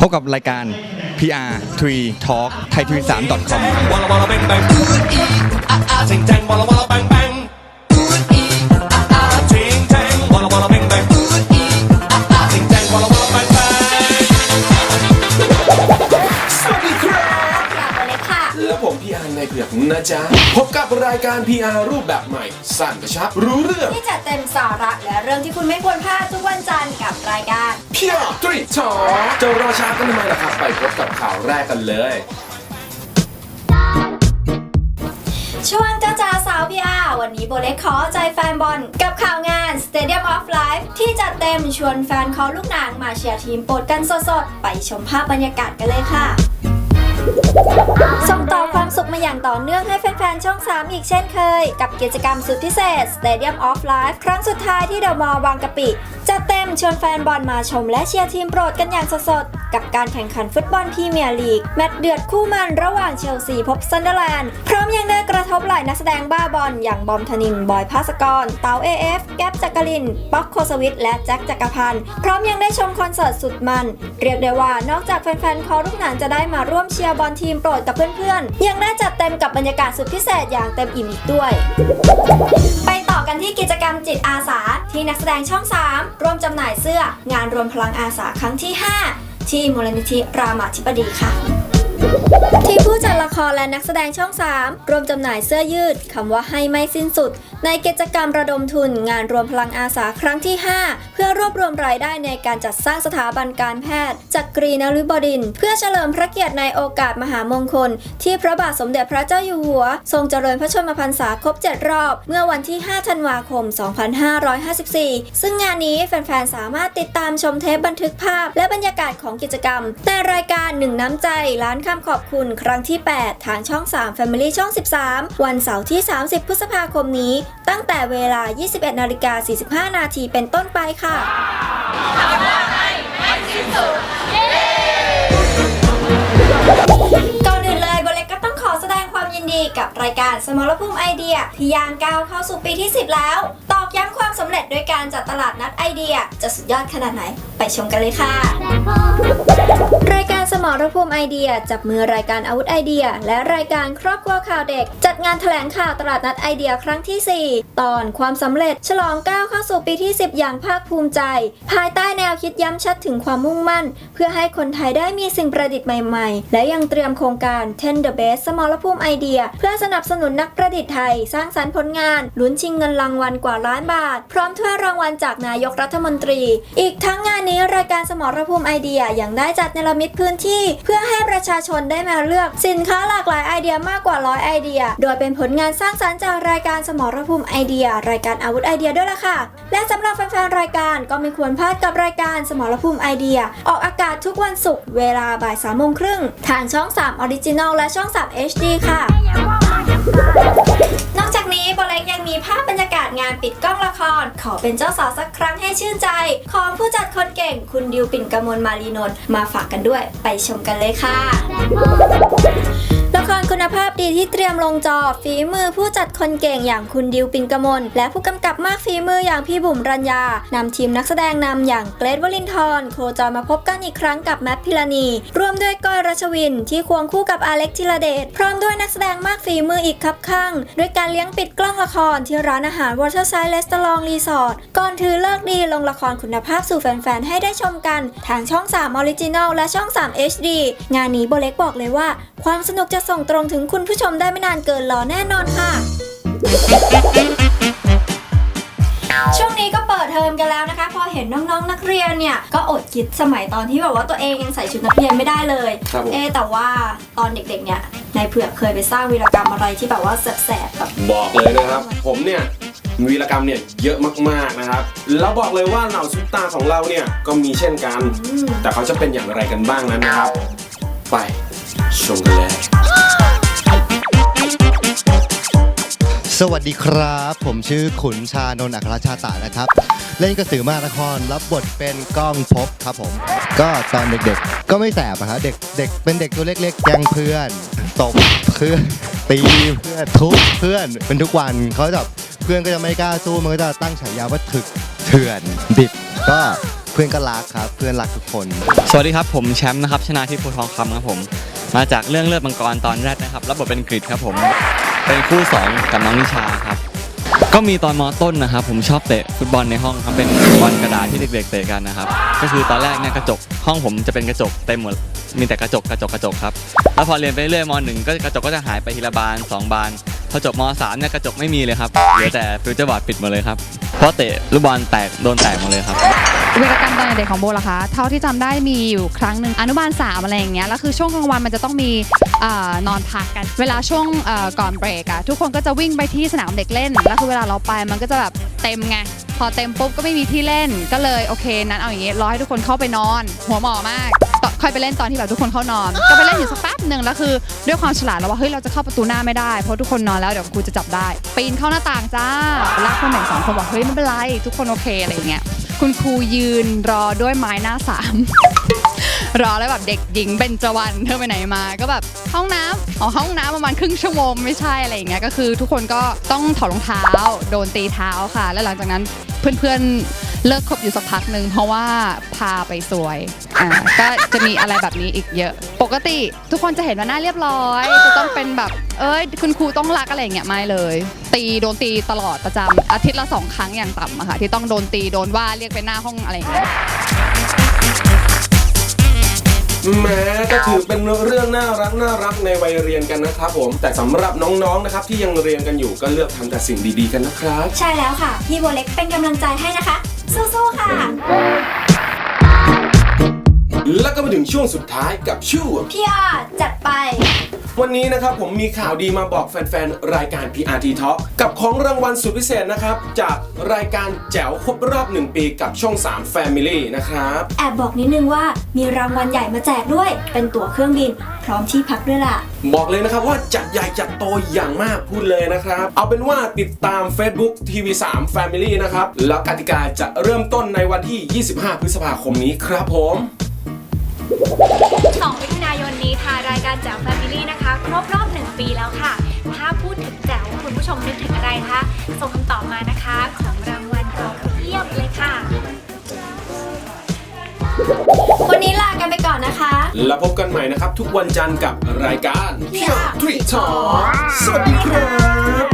พบกับรายการ PR Talk ไทยทีวี3 com Walla walla bang bang. Ooh ee ah ah. Ting tang walla walla bang bang. Ooh นเผือกนะจ๊ะ พบกับรายการ PR รูปแบบใหม่ สั้นกระชับรู้เรื่อง ที่จะเต็มสาระและเรื่องที่คุณไม่ควรพลาดทุกวันจันทร์กับรายการ PR 3 Talk จะรอช้ากันทำไมล่ะครับ ไปพบกับข่าวแรกกันเลย ช่วงจ้าจ้าสาวพีอาวันนี้โบเล็กขอใจแฟนบอล กับข่าวงาน Stadium of Life ที่จัดเต็มชวนแฟนคอลูกหนังมาเชียร์ทีมโปรดกันสดๆ ไปชมภาพบรรยากาศกันเลยค่ะ ส่งต่อความสุขมาอย่างต่อเนื่องให้แฟนๆ ช่อง 3 อีกเช่นเคย กับกิจกรรมสุดพิเศษ Stadium of Life ครั้งสุดท้ายที่เดอะมอลล์บางกะปิ จัดเต็มชวนแฟนบอลมาชมและเชียร์ทีมโปรดกันอย่างสดๆ กับการแข่งขันฟุตบอลพรีเมียร์ลีก แมตช์เดือดคู่มันระหว่างเชลซีพบซันเดอร์แลนด์ พร้อมยังได้กระทบหลายนักแสดงบ้าบอล อย่างบอมธนิน บอยภาสกร เต๋า AF แก๊ปจักริน ป๊อกโคสวิทและแจ็คจักรพันธ์ พร้อมยังได้ชมคอนเสิร์ตสุดมัน เรียกได้ว่านอกจากแฟนๆคอลูกหนังจะได้มาร่วมเชียร์บอลทีมโปรดกับเพื่อนๆ ยังได้จัดเต็มกับบรรยากาศสุดพิเศษอย่างเต็มอิ่มอีกด้วย ไปต่อกันที่กิจกรรมจิตอาสาที่นักแสดงช่อง 3 ร่วมจำหน่ายเสื้อ งานรวมพลังอาสาครั้งที่ 5 ที่มูลนิธิรามาธิบดีค่ะ ทีมผู้จัดละครและนักแสดงช่อง 3 รวมจำหน่ายเสื้อยืดคำว่าให้ไม่สิ้นสุด ในกิจกรรมระดมทุนงานรวมพลังอาสาครั้งที่ 5 เพื่อรวบรวมรายได้ในการจัดสร้างสถาบันการแพทย์จักรีนฤบดิน เพื่อเฉลิมพระเกียรติในโอกาสมหามงคล ที่พระบาทสมเด็จพระเจ้าอยู่หัว ทรงเจริญพระชนมพรรษาครบ 7 รอบ เมื่อวันที่ 5 ธันวาคม 2554 ซึ่งงานนี้แฟนๆสามารถติดตามชมเทปบันทึกภาพ และบรรยากาศของกิจกรรมในรายการหนึ่งน้ำใจล้านคำขอบคุณครั้งที่ 8 ทางช่อง 3 Family ช่อง 13 วันเสาร์ที่ 30 พฤษภาคมนี้ ตั้งแต่เวลา 21นาฬิกา45 นาทีเป็นต้นไปค่ะก่อนอื่นเลยโบเล็กก็ต้องขอแสดงความยินดีกับรายการสมรภูมิไอเดียที่ย่างก้าวเข้าสู่ปีที่ 10 แล้ว ตอกย้ำความสำเร็จด้วยการจัดตลาดนัดไอเดีย จะสุดยอดขนาดไหน ไปชมกันเลยค่ะ รายการสมรภูมิไอเดีย จับมือรายการอาวุธไอเดีย และรายการครอบครัวข่าวเด็ก จัดงานแถลงข่าวตลาดนัดไอเดียครั้งที่ 4 ตอนความสำเร็จฉลองก้าวเข้าสู่ปีที่ 10 อย่างภาคภูมิใจ ภายใต้แนวคิดย้ำชัดถึงความมุ่งมั่น เพื่อให้คนไทยได้มีสิ่งประดิษฐ์ใหม่ๆ และยังเตรียมโครงการ10 the best สมรภูมิไอเดีย เพื่อสนับสนุนนักประดิษฐ์ไทย สร้างสรรค์ผลงานลุ้นชิงเงินรางวัลกว่าล้านบาท พร้อมถ้วยรางวัลจากนายกรัฐมนตรี อีกทั้งงานนี้รายการสมรภูมิไอเดียยังได้จัดเนรมิตพื้นที่ เพื่อให้ประชาชนได้มาเลือกสินค้าหลากหลายไอเดียมากกว่าร้อยไอเดีย โดยเป็นผลงานสร้างสรรค์จากรายการสมรภูมิไอเดีย รายการอาวุธไอเดียด้วยล่ะค่ะ และสำหรับแฟนๆรายการก็ไม่ควรพลาดกับรายการสมรภูมิไอเดีย ออกอากาศทุกวันศุกร์เวลาบ่ายสามโมงครึ่งทางช่อง3 Original และช่อง3 HD ค่ะ นี้โบเล็กยังมีภาพบรรยากาศงานปิดกล้องละคร ขอเป็นเจ้าสาวสักครั้งให้ชื่นใจ ของผู้จัดคนเก่งคุณดิวปิ่นกมลมารีนนท์มาฝากกันด้วย ไปชมกันเลยค่ะ ละครคุณภาพดีที่เตรียมลงจอ ฝีมือผู้จัดคนเก่งอย่างคุณดิวปินกมล และผู้กำกับมากฝีมืออย่างพี่บุ๋มรัญญานำทีมนักแสดงนำอย่างเกรทวลินทร์โคจรมาพบกันอีกครั้งกับแมทพิลานีร่วมด้วยก้อยรัชวิน ที่ควงคู่กับอาเล็กธิรเดชพร้อมด้วยนักแสดงมากฝีมืออีกครับข้างด้วยการเลี้ยงปิดกล้องละครที่ร้านอาหารวอเตอร์ไซด์เลสตลองรีสอร์ทก่อนถือเลิกดีลงละครคุณภาพสู่แฟนๆให้ได้ชมกัน ทางช่อง3 Original และช่อง 3 HD งานนี้โบเล็กบอกเลยว่า ความสนุกจะส่งตรงถึงคุณผู้ชมได้ไม่นานเกินรอแน่นอนค่ะ ช่วงนี้ก็เปิดเทอมกันแล้วนะคะ พอเห็นน้องๆนักเรียนเนี่ย ก็อดคิดสมัยตอนที่แบบว่าตัวเองยังใส่ชุดนักเรียนไม่ได้เลย ครับผม เอะแต่ว่าตอนเด็กๆเนี่ยนายเผือกเคยไปสร้างวีรกรรมอะไรที่แบบว่าแสบๆแบบบอกเลยนะครับ ผมเนี่ยวีรกรรมเนี่ยเยอะมากๆนะครับแล้วบอกเลยว่าเหล่าซุปตาของเราเนี่ยก็มีเช่นกัน อืม แต่เขาจะเป็นอย่างไรกันบ้างนั้นนะครับ ไปชมกันเลย สวัสดีครับ ผมชื่อขุนชานนท์อัครชาตะนะครับ เล่นกระสือมหานครรับบทเป็นก้องพบครับผม ก็ตอนเด็กๆ ก็ไม่แสบอะฮะเด็กเด็กเป็นเด็กตัวเล็กๆแกล้งเพื่อนตบเพื่อนตีเพื่อนทุบเพื่อนเป็นทุกวันเขาแบบเพื่อนก็จะไม่กล้าสู้มันก็จะตั้งฉายาว่าถึกเถื่อนดิบก็เพื่อนก็รักครับ เพื่อนรักทุกคน สวัสดีครับผมแชมป์นะครับชนาทิพย์โพทองคำครับผม มาจากเรื่องเลือดมังกรตอนแรกนะครับรับบทเป็นกริดครับผม เป็นคู่สองกับน้องนิชาครับ ก็มีตอนมอต้นนะครับ ผมชอบเตะฟุตบอลในห้องครับเป็นบอลกระดาษที่เด็กๆเตะกันนะครับ ก็คือตอนแรกเนี่ยกระจกห้องผมจะเป็นกระจกเต็มหมดมีแต่กระจกกระจกกระจกครับแล้วพอเรียนไปเรื่อยมหนึ่งก็กระจกก็จะหายไปทีละบานสองบานพอจบมสามเนี่ยกระจกไม่มีเลยครับเหลือแต่ฟิวเจอร์บอร์ดปิดหมดเลยครับเพราะเตะลูกบอลแตกโดนแตกหมดเลยครับวีรกรรม เด็กของโบล่ะคะ เท่าที่จำได้มีอยู่ครั้งหนึ่งอนุบาลสามอะไรอย่างเงี้ยแล้วคือช่วงกลางวันมันจะต้องมีอนอนพักกัน เวลาช่วงก่อนเบรกอะทุกคนก็จะวิ่งไปที่สนามเด็กเล่น แล้วคือเวลาเราไปมันก็จะแบบเต็มไงพอเต็มปุ๊บก็ไม่มีที่เล่นก็เลยโอเค นั้นเอาอย่างงี้รอให้ทุกคนเข้าไปนอน หัวหมอมากค่อยไปเล่นตอนที่แบบทุกคนเข้านอน ก็ไปเล่นอยู่สักแป๊บหนึ่งแล้วคือ ด้วยความฉลาดเราว่าเฮ้ยเราจะเข้าประตูหน้าไม่ได้เพราะทุกคนนอนแล้วเดี๋ยวครูจะจับได้ปีนเข้าหน้าต่างจ้าลากคนหนึ่งสองคนบอกเฮ้ยไม่เป็นไรทุกคนโอเคอะไรอย่างเงี้ย คุณครูยืนรอด้วยไม้หน้าสาม รอแล้วแบบเด็กหญิงเบญจวรรณเธอไปไหนมา ก็แบบห้องน้ำอ๋อห้องน้ำประมาณครึ่งชั่วโมงไม่ใช่อะไรอย่างเงี้ยก็คือทุกคนก็ต้องถอดรองเท้า โดนตีเท้าค่ะ แล้วหลังจากนั้นเพื่อนๆ เลิกคบอยู่สักพักหนึ่งเพราะว่าพาไปสวยอ่าก็จะมีอะไรแบบนี้อีกเยอะ ปกติทุกคนจะเห็นว่าหน้าเรียบร้อย จะต้องเป็นแบบเอ้ยคุณครูต้องรักอะไรอย่างเงี้ยไม่เลย ตีโดนตีตลอดประจำอาทิตย์ละสองครั้งอย่างต่ำอะค่ะที่ต้องโดนตีโดนว่าเรียกไปหน้าห้องอะไรอย่างเงี้ย แม้ก็ถือเป็นเรื่องน่ารักน่ารักในวัยเรียนกันนะครับผม แต่สำหรับน้องๆนะครับที่ยังเรียนกันอยู่ก็เลือกทำแต่สิ่งดีๆกันนะครับ ใช่แล้วค่ะ พี่โบเล็กเป็นกำลังใจให้นะคะ สู้ๆค่ะ แล้วก็มาถึงช่วงสุดท้ายกับช่วงพี่อาจัดไป วันนี้นะครับผมมีข่าวดีมาบอกแฟนๆ รายการ PRT Talk กับของรางวัลสุดพิเศษนะครับ จากรายการแจ๋วครบรอบ 1 ปีกับช่อง 3 Family นะครับ แอบบอกนิดนึงว่ามีรางวัลใหญ่มาแจกด้วย เป็นตั๋วเครื่องบิน พร้อมที่พักด้วยล่ะ บอกเลยนะครับว่าจัดใหญ่จัดโตอย่างมากพูดเลยนะครับ เอาเป็นว่าติดตาม Facebook TV3 Family นะครับ แล้วกติกาจะเริ่มต้นในวันที่ 25 พฤษภาคมนี้ครับผม2มิถุนายนนี้ค่ะรายการแจ๋วแฟมิลี่นะคะครบรอบ 1 ปีแล้วค่ะ ถ้าพูดถึงแจ๋วคุณผู้ชมนึกถึงอะไรคะส่งคำตอบมานะคะของรางวัลรอเพียบเลยค่ะ วันนี้ลากันไปก่อนนะคะ แล้วพบกันใหม่นะครับ ทุกวันจันทร์กับรายการ PR Tweet Talk สวัสดีครับ